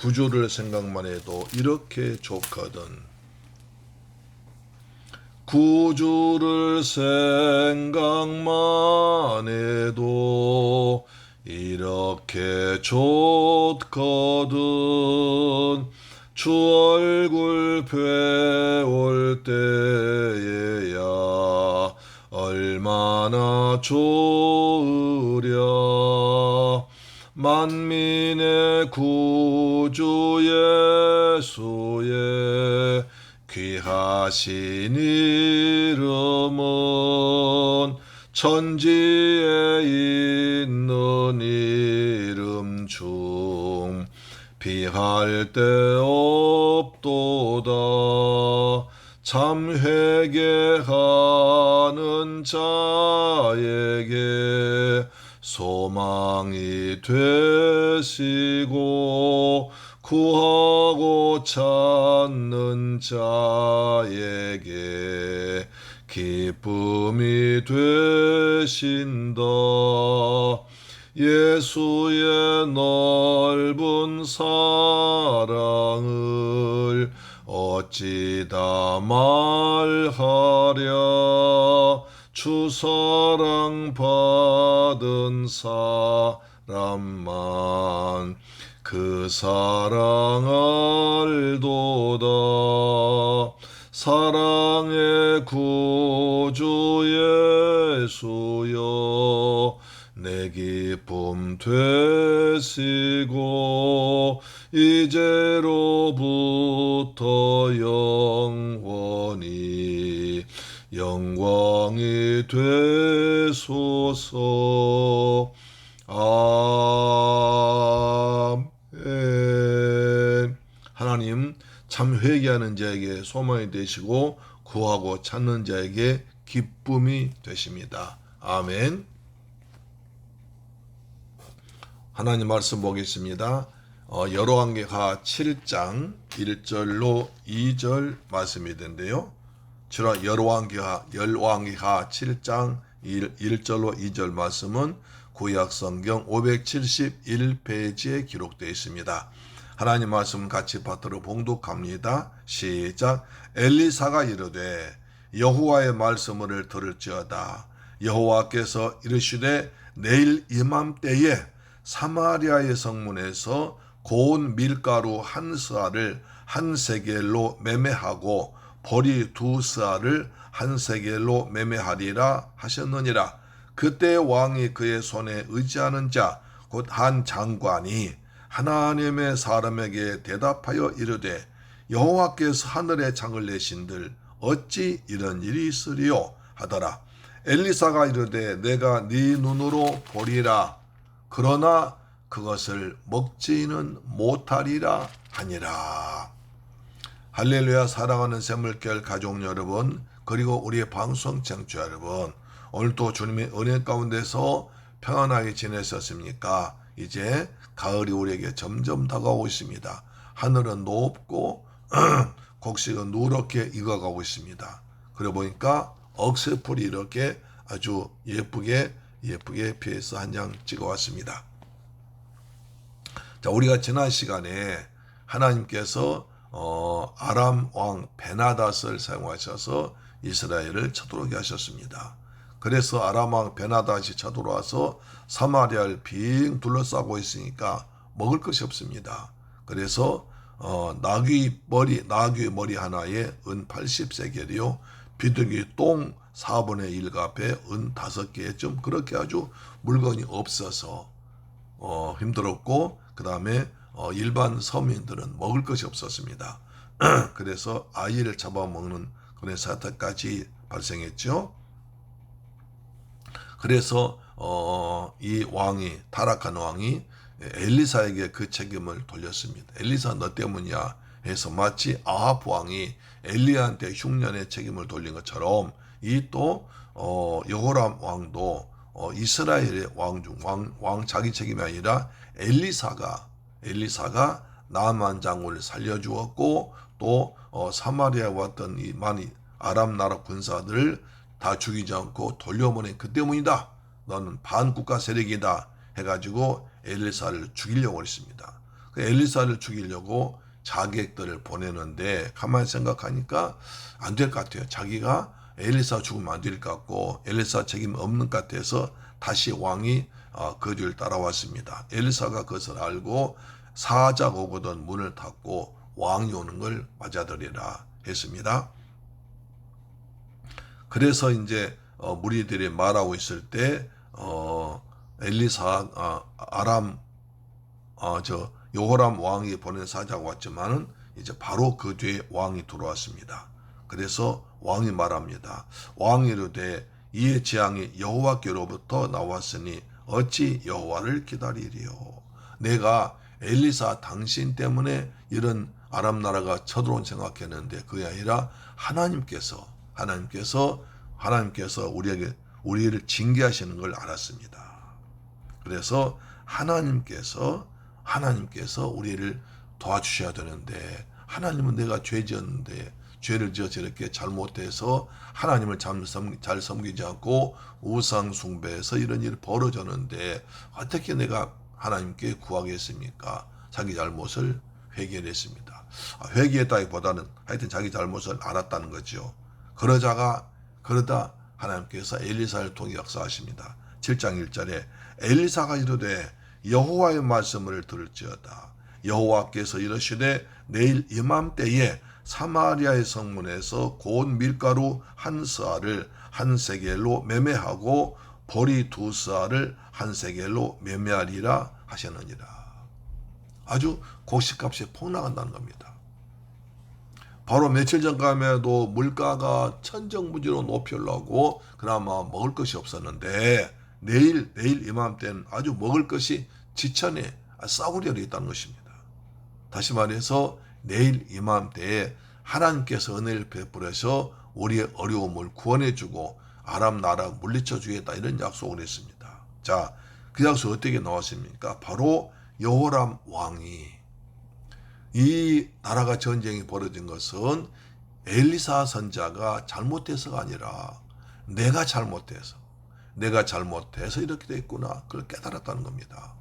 구조를 생각만 해도 이렇게 좋거든. 구주를 생각만 해도 이렇게 좋거든. 주 얼굴 배울 때에야 얼마나 좋으랴. 만민의 구주 예수의 귀하신 이름은 천지에 있는 이름 중 비할 데 없도다. 참회 어찌다 말하랴? 주 사랑 받은 사람만 그 사랑 이제로부터 영원히 영광이 되소서 아멘 하나님 참 회개하는 자에게 소망이 되시고 구하고 찾는 자에게 기쁨이 되십니다. 아멘 하나님 말씀 보겠습니다. 어, 여로왕계하 7장 1절로 2절 말씀이 된데요. 주로 여로왕계하 열왕계하 7장 1, 1절로 2절 말씀은 구약 성경 571페이지에 기록되어 있습니다. 하나님 말씀 같이 받들어 봉독합니다. 시작. 엘리사가 이르되 여호와의 말씀을 들을지어다. 여호와께서 이르시되 내일 이맘때에 사마리아의 성문에서 고운 밀가루 한 스아를 한 세겔로 매매하고 보리 두 스아를 한 세겔로 매매하리라 하셨느니라. 그때 왕이 그의 손에 의지하는 자 곧 한 장관이 하나님의 사람에게 대답하여 이르되 여호와께서 하늘에 창을 내신들 어찌 이런 일이 있으리요 하더라. 엘리사가 이르되 내가 네 눈으로 보리라 그러나 그것을 먹지는 못하리라 하니라. 할렐루야 사랑하는 샘물결 가족 여러분 그리고 우리의 방송 청취자 여러분 오늘도 주님의 은혜 가운데서 평안하게 지내셨습니까? 이제 가을이 우리에게 점점 다가오고 있습니다. 하늘은 높고 곡식은 누렇게 익어가고 있습니다. 그러고 보니까 억새풀이 이렇게 아주 예쁘게 예쁘게 PS 한장 찍어왔습니다. 자, 우리가 지난 시간에 하나님께서 어, 아람 왕 베나닷을 사용하셔서 이스라엘을 쳐들어오게 하셨습니다. 그래서 아람 왕 베나닷이 쳐들어와서 사마리아를 빙 둘러싸고 있으니까 먹을 것이 없습니다. 그래서 어, 나귀 머리 나귀 머리 하나에 은 80세겔이요 비둘기 똥 4분의 1 값에 은 5개 좀 그렇게 아주 물건이 없어서 어, 힘들었고 그 다음에 어, 일반 서민들은 먹을 것이 없었습니다. 그래서 아이를 잡아먹는 그런 사태까지 발생했죠. 그래서 어, 이 왕이 타락한 왕이 엘리사에게 그 책임을 돌렸습니다. 엘리사 너 때문이야 해서 마치 아합 왕이 엘리야한테 흉년의 책임을 돌린 것처럼 이또 어, 여호람 왕도 어, 이스라엘의 왕 중 왕, 왕 자기 책임이 아니라 엘리사가 엘리사가 나만 장군을 살려주었고 또 어, 사마리아에 왔던 이 많이 아람 나라 군사들을 다 죽이지 않고 돌려보낸 그 때문이다. 너는 반국가 세력이다. 해가지고 엘리사를 죽이려고 했습니다. 그 엘리사를 죽이려고 자객들을 보내는데 가만히 생각하니까 안 될 것 같아요. 자기가 엘리사 죽으면 안 될 것 같고 엘리사 책임 없는 것 같아서 다시 왕이 어, 그 뒤를 따라왔습니다. 엘리사가 그것을 알고 사자가 오거든 문을 닫고 왕이 오는 걸 맞아들이라 했습니다. 그래서 이제 어, 무리들이 말하고 있을 때 어, 엘리사 아, 아람 어, 저 요호람 왕이 보낸 사자가 왔지만은 이제 바로 그 뒤에 왕이 들어왔습니다. 그래서 왕이 말합니다. 왕이 이르되 이의 재앙이 여호와께로부터 나왔으니 어찌 여호와를 기다리리요. 내가 엘리사 당신 때문에 이런 아람 나라가 쳐들어온 생각했는데 그게 아니라 하나님께서 하나님께서 하나님께서 우리에게 우리를 징계하시는 걸 알았습니다. 그래서 하나님께서 하나님께서 우리를 도와주셔야 되는데 하나님은 내가 죄 지었는데 죄를 지어 저렇게 잘못해서 하나님을 잘, 섬기지 않고 우상 숭배해서 이런 일이 벌어졌는데 어떻게 내가 하나님께 구하겠습니까? 자기 잘못을 회개했습니다. 아, 회개했다기보다는 하여튼 자기 잘못을 알았다는 거죠. 그러자가 그러다 하나님께서 엘리사를 통해 역사하십니다. 7장 1절에 엘리사가 이르되 여호와의 말씀을 들을지어다. 여호와께서 이르시되 내일 이맘때에 사마리아의 성문에서 고운 밀가루 한 스아를 한 세겔로 매매하고 보리 두 스아를 한 세겔로 매매하리라 하셨느니라. 아주 곡식값이 폭락한다는 겁니다. 바로 며칠 전까지도 물가가 천정부지로 높이 올라오고 그나마 먹을 것이 없었는데 내일 내일 이맘때는 아주 먹을 것이 지천에 싸구려로 있다는 것입니다. 다시 말해서 내일 이맘때에 하나님께서 은혜를 베풀어서 우리의 어려움을 구원해주고 아람 나라 물리쳐 주겠다 이런 약속을 했습니다. 자, 그 약속 어떻게 나왔습니까? 바로 여호람 왕이 이 나라가 전쟁이 벌어진 것은 엘리사 선자가 잘못돼서가 아니라 내가 잘못돼서 내가 잘못해서 이렇게 됐구나 그걸 깨달았다는 겁니다.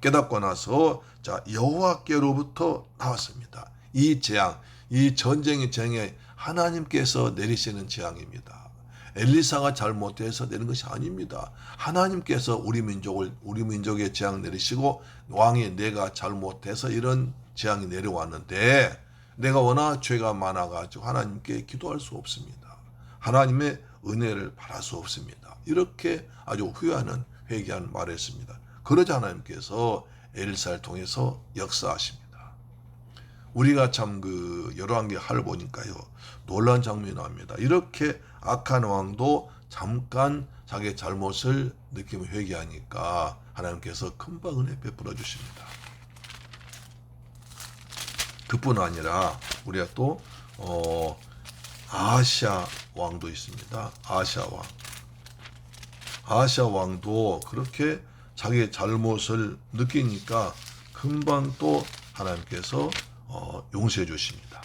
깨닫고 나서 자 여호와께로부터 나왔습니다. 이 재앙, 이 전쟁의 재앙에 하나님께서 내리시는 재앙입니다. 엘리사가 잘못해서 내는 것이 아닙니다. 하나님께서 우리 민족을 우리 민족의 재앙 내리시고 왕이 내가 잘못해서 이런 재앙이 내려왔는데 내가 워낙 죄가 많아가지고 하나님께 기도할 수 없습니다. 하나님의 은혜를 바랄 수 없습니다. 이렇게 아주 후회하는 회개한 말했습니다. 그러자 하나님께서 엘사를 통해서 역사하십니다. 우리가 참 그 열왕기 하를 보니까요 놀란 장면이 나옵니다. 이렇게 악한 왕도 잠깐 자기 잘못을 느끼며 회개하니까 하나님께서 금방 은혜 베풀어 주십니다. 그뿐 아니라 우리가 또 어, 아시아 왕도 있습니다. 아시아 왕. 아시아 왕도 그렇게 자기 잘못을 느끼니까 금방 또 하나님께서 어, 용서해 주십니다.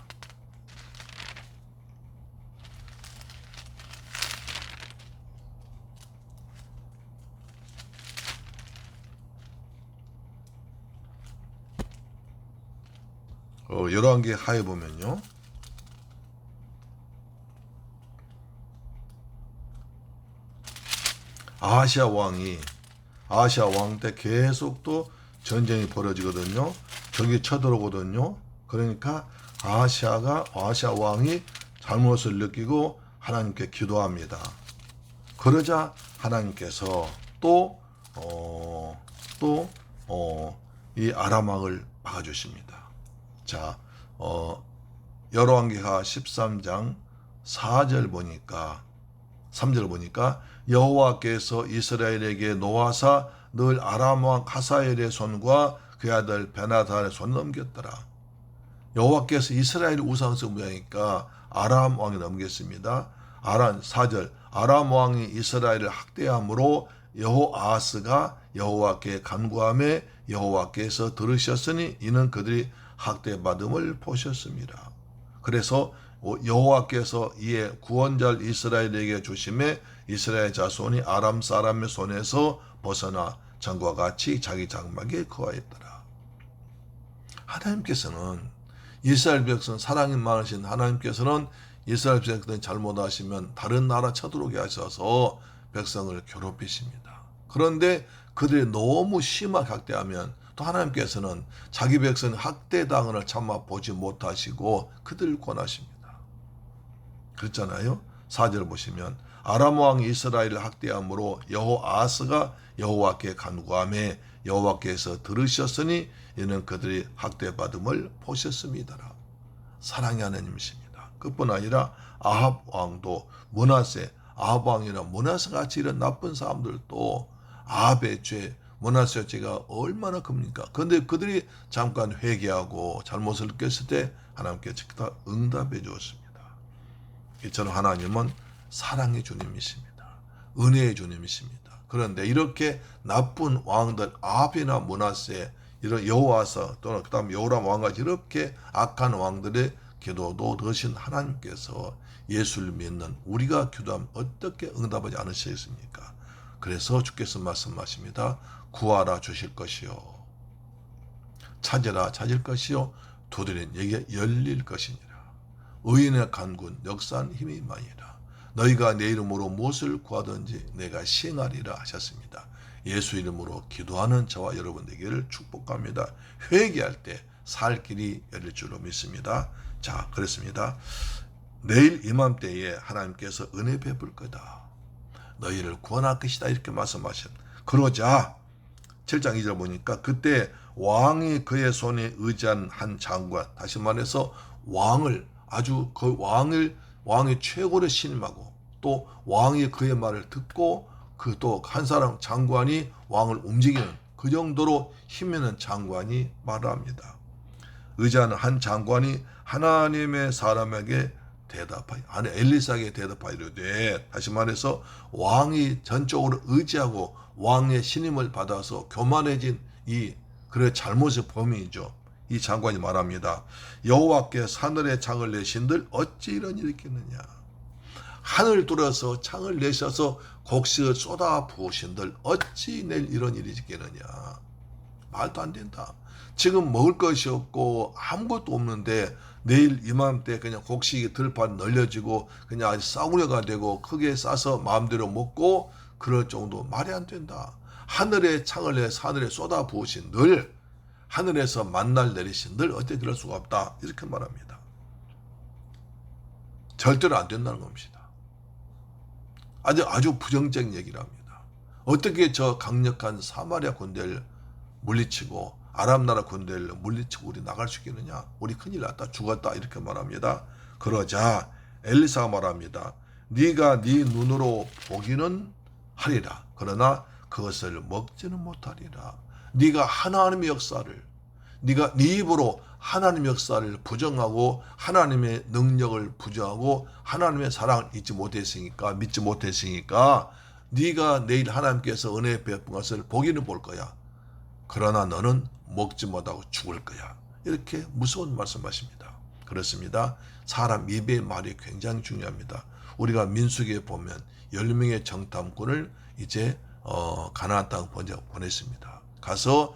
어, 열왕기 하에 보면요. 아시아 왕이 아시아 왕 때 계속 또 전쟁이 벌어지거든요. 적이 쳐들어오거든요. 그러니까 아시아가 아시아 왕이 잘못을 느끼고 하나님께 기도합니다. 그러자 하나님께서 또, 어, 또, 어, 이 아람 왕을 막아주십니다. 자, 어, 열왕기하 13장 4절 보니까 3절 보니까 여호와께서 이스라엘에게 노하사 늘 아람 왕 하사엘의 손과 그 아들 베나달의 손 넘겼더라. 여호와께서 이스라엘 우상서 무양이니까 아람 왕이 넘겼습니다. 아람 4절 아람 왕이 이스라엘을 학대함으로 여호아스가 여호와께 간구함에 여호와께서 들으셨으니 이는 그들이 학대받음을 보셨습니다. 그래서 여호와께서 이에 구원자를 이스라엘에게 주심에 이스라엘 자손이 아람 사람의 손에서 벗어나 전과 같이 자기 장막에 거하였더라. 하나님께서는 이스라엘 백성 사랑이 많으신 하나님께서는 이스라엘 백성들이 잘못하시면 다른 나라 쳐들어오게 하셔서 백성을 괴롭히십니다. 그런데 그들이 너무 심하게 학대하면 또 하나님께서는 자기 백성 학대당을 참아 보지 못하시고 그들을 권하십니다. 그랬잖아요. 4절 보시면 아람 왕 이스라엘을 학대함으로 여호아스가 여호와께 간구함에 여호와께서 들으셨으니 이는 그들이 학대받음을 보셨습니다라. 사랑의 하나님이십니다. 그뿐 아니라 아합 왕도 문하세 아합 왕이나 문하세 같이 이런 나쁜 사람들도 아합의 죄 문하세 죄가 얼마나 큽니까? 그런데 그들이 잠깐 회개하고 잘못을 느꼈을 때 하나님께 다 응답해 주었습니다. 이처럼 하나님은 사랑의 주님이십니다. 은혜의 주님이십니다. 그런데 이렇게 나쁜 왕들 아비나 문하세 이런 여호와서 또는 그다음 여호람 왕같이 이렇게 악한 왕들의 기도도 드신 하나님께서 예수를 믿는 우리가 기도하면 어떻게 응답하지 않으시겠습니까? 그래서 주께서 말씀하십니다. 구하라 주실 것이요. 찾으라 찾을 것이요. 두드린 얘기 열릴 것이니라. 의인의 간군 역사한 힘이 많이라. 너희가 내 이름으로 무엇을 구하든지 내가 시행하리라 하셨습니다. 예수 이름으로 기도하는 저와 여러분 되기를 축복합니다. 회개할 때 살 길이 열릴 줄로 믿습니다. 자, 그렇습니다. 내일 이맘때에 하나님께서 은혜 베풀 거다. 너희를 구원할 것이다. 이렇게 말씀하신. 그러자 7장 2절 보니까 그때 왕이 그의 손에 의지한 한 장관, 다시 말해서 왕을 아주 그 왕을 왕의 최고를 신임하고 또 왕이 그의 말을 듣고 그 또 한 사람 장관이 왕을 움직이는 그 정도로 힘 있는 장관이 말을 합니다. 의자는 한 장관이 하나님의 사람에게 대답하여 아니 엘리사에게 대답하여 이르되 다시 말해서 왕이 전적으로 의지하고 왕의 신임을 받아서 교만해진 이 그래 잘못의 범인이죠. 이 장관이 말합니다. 여호와께 하늘에 창을 내신들 어찌 이런 일이 있겠느냐. 하늘 뚫어서 창을 내셔서 곡식을 쏟아 부으신들 어찌 내일 이런 일이 있겠느냐. 말도 안 된다. 지금 먹을 것이 없고 아무것도 없는데 내일 이맘때 그냥 곡식이 들판 널려지고 그냥 싸구려가 되고 크게 싸서 마음대로 먹고 그럴 정도 말이 안 된다. 하늘에 창을 내서 하늘에 쏟아 부으신 늘 하늘에서 만날 내리신 늘 어떻게 그럴 수가 없다. 이렇게 말합니다. 절대로 안 된다는 겁니다. 아주 아주 부정적인 얘기를 합니다. 어떻게 저 강력한 사마리아 군대를 물리치고 아랍 나라 군대를 물리치고 우리 나갈 수 있겠느냐? 우리 큰일 났다. 죽었다. 이렇게 말합니다. 그러자 엘리사가 말합니다. 네가 네 눈으로 보기는 하리라. 그러나 그것을 먹지는 못하리라. 네가 하나님의 역사를 네가 네 입으로 하나님의 역사를 부정하고 하나님의 능력을 부정하고 하나님의 사랑을 잊지 못했으니까 믿지 못했으니까 네가 내일 하나님께서 은혜 베푼 것을 보기는 볼 거야. 그러나 너는 먹지 못하고 죽을 거야. 이렇게 무서운 말씀하십니다. 그렇습니다. 사람 입의 말이 굉장히 중요합니다. 우리가 민수기에 보면 10명의 정탐꾼을 이제 어, 가나안 땅 보냈습니다. 가서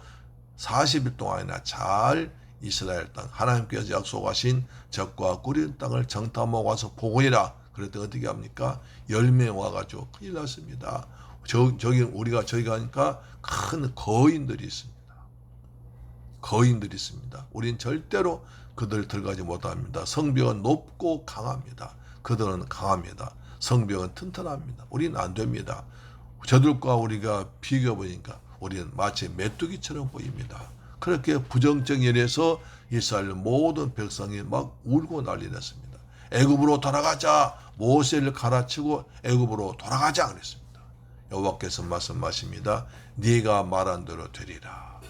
40일 동안이나 잘 이스라엘 땅 하나님께서 약속하신 적과 꾸린 땅을 정탐하고 와서 보고해라. 그랬더니 어떻게 합니까? 열매 와가지고 큰일 났습니다. 저, 저기 우리가 저희가 하니까 큰 거인들이 있습니다. 거인들이 있습니다. 우린 절대로 그들 들어가지 못합니다. 성벽은 높고 강합니다. 그들은 강합니다. 성벽은 튼튼합니다. 우리는 안 됩니다. 저들과 우리가 비교해 보니까 우리는 마치 메뚜기처럼 보입니다. 그렇게 부정적 일에서 이스라엘 모든 백성이 막 울고 난리 났습니다. 애굽으로 돌아가자. 모세를 갈아치고 애굽으로 돌아가자 그랬습니다. 여호와께서 말씀하십니다. 네가 말한 대로 되리라.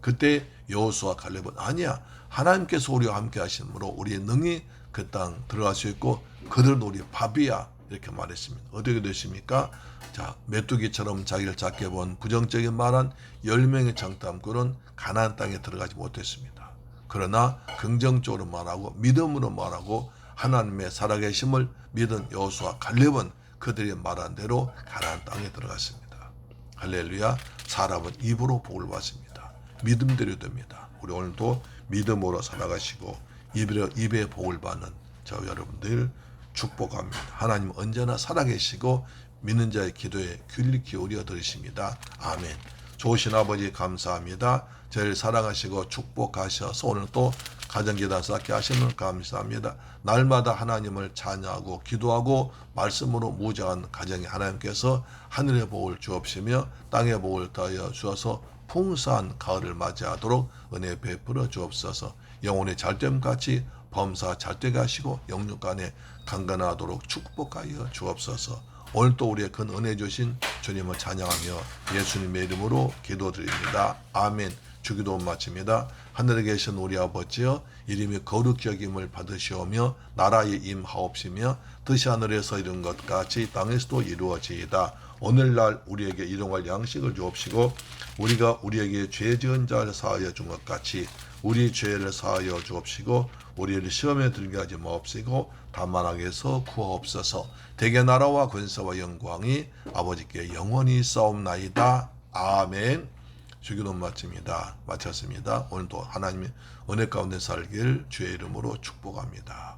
그때 여호수아 갈렙은 아니야. 하나님께서 우리와 함께 하심으로 우리의 능히 그 땅 들어갈 수 있고 그들은 우리 밥이야. 이렇게 말했습니다. 어떻게 되십니까? 자, 메뚜기처럼 자기를 작게 본 부정적인 말한 10명의 장담꾼은 가나안 땅에 들어가지 못했습니다. 그러나 긍정적으로 말하고 믿음으로 말하고 하나님의 살아계심을 믿은 여호수아 갈렙은 그들이 말한 대로 가나안 땅에 들어갔습니다. 할렐루야. 사람은 입으로 복을 받습니다. 믿음대로 됩니다. 우리 오늘도 믿음으로 살아가시고 입에 복을 받는 저 여러분들 축복합니다. 하나님 언제나 살아계시고 믿는 자의 기도에 귀를 기울여 들으십니다. 아멘. 좋으신 아버지 감사합니다. 저를 사랑하시고 축복하셔서 오늘 또 가정기단 쌓게 하시는 감사합니다. 날마다 하나님을 찬양하고 기도하고 말씀으로 무장한 가정에 하나님께서 하늘의 복을 주옵시며 땅의 복을 더하여 주어서 풍성한 가을을 맞이하도록 은혜 베풀어 주옵소서 영혼의 잘됨 같이 범사 잘 되게 하시고 영육 간에 강건하도록 축복하여 주옵소서 오늘 또 우리의 큰 은혜 주신 주님을 찬양하며 예수님의 이름으로 기도드립니다. 아멘. 주기도 마칩니다. 하늘에 계신 우리 아버지여 이름이 거룩히 여김을 받으시오며 나라에 임하옵시며 뜻이 하늘에서 이룬 것 같이 땅에서도 이루어지이다. 오늘날 우리에게 일용할 양식을 주옵시고 우리가 우리에게 죄 지은 자를 사하여 준 것 같이 우리 죄를 사하여 주옵시고 우리를 시험에 들게 하지 마옵시고 다만 악에서 구하옵소서. 대개 나라와 권세와 영광이 아버지께 영원히 싸움나이다. 아멘. 주기도 마칩니다. 마쳤습니다. 오늘도 하나님의 은혜 가운데 살길 주의 이름으로 축복합니다.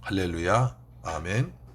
할렐루야. 아멘